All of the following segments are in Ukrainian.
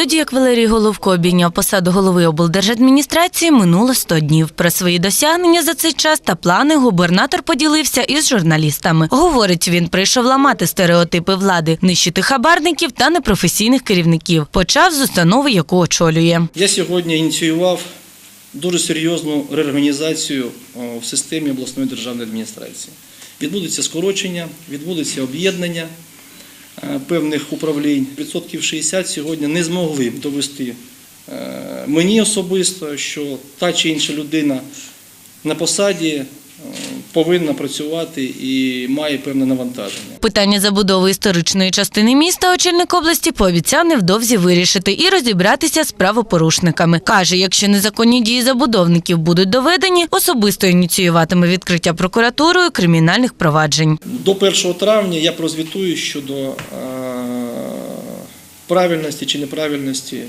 Відтоді, як Валерій Головко обійняв посаду голови облдержадміністрації, минуло 100 днів. Про свої досягнення за цей час та плани губернатор поділився із журналістами. Говорить, він прийшов ламати стереотипи влади, нищити хабарників та непрофесійних керівників. Почав з установи, яку очолює. Я сьогодні ініціював дуже серйозну реорганізацію в системі обласної державної адміністрації. Відбудеться скорочення, відбудеться об'єднання певних управлінь. Відсотків 60 сьогодні не змогли довести е, мені особисто, що та чи інша людина на посаді е, повинна працювати і має певне навантаження. Питання забудови історичної частини міста очільник області пообіцяв невдовзі вирішити і розібратися з правопорушниками. Каже, якщо незаконні дії забудовників будуть доведені, особисто ініціюватиме відкриття прокуратурою кримінальних проваджень. До 1 травня я прозвітую щодо е, правильності чи неправильності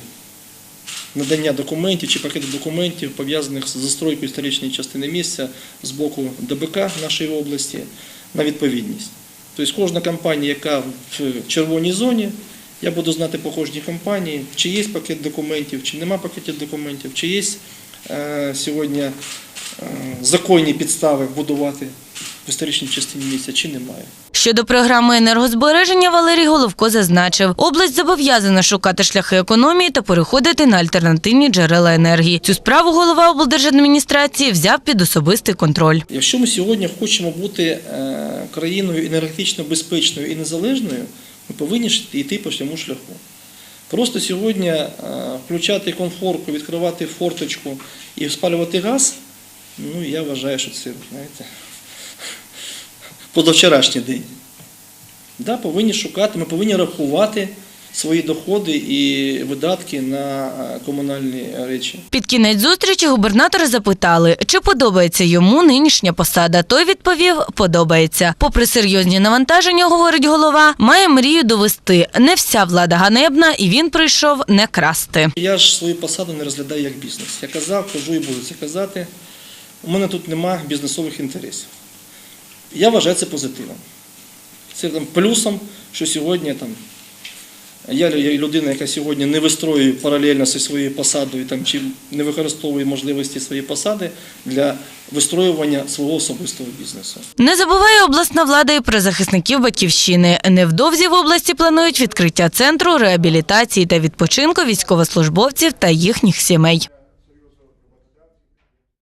надання документів чи пакету документів, пов'язаних з застройкою історичної частини місця з боку ДБК нашої області на відповідність. Тобто кожна компанія, яка в червоній зоні, я буду знати по кожній компанії, чи є пакет документів, чи нема пакетів документів, чи є е, сьогодні е, законні підстави будувати в історичній частині місця, чи немає. Щодо програми енергозбереження Валерій Головко зазначив, область зобов'язана шукати шляхи економії та переходити на альтернативні джерела енергії. Цю справу голова облдержадміністрації взяв під особистий контроль. Якщо ми сьогодні хочемо бути е, країною енергетично безпечною і незалежною, ми повинні йти по цьому шляху. Просто сьогодні е, включати комфорку, відкривати форточку і спалювати газ, ну я вважаю, що це, знаєте, позавчорашній день. Да, повинні шукати, ми повинні рахувати свої доходи і видатки на е, комунальні речі. Під кінець зустрічі губернатора запитали, чи подобається йому нинішня посада. Той відповів, подобається. Попри серйозні навантаження, говорить голова, має мрію довести. Не вся влада ганебна, і він прийшов не красти. Я ж свою посаду не розглядаю як бізнес. Я казав, кажу і буду це казати. У мене тут нема бізнесових інтересів. Я вважаю це позитивом. Це там плюсом, що сьогодні там. Я лю- людина, яка сьогодні не вистроює паралельно зі своєю посадою там, чи не використовує можливості своєї посади для вистроювання свого особистого бізнесу. Не забуває обласна влада і про захисників батьківщини. Невдовзі в області планують відкриття центру реабілітації та відпочинку військовослужбовців та їхніх сімей.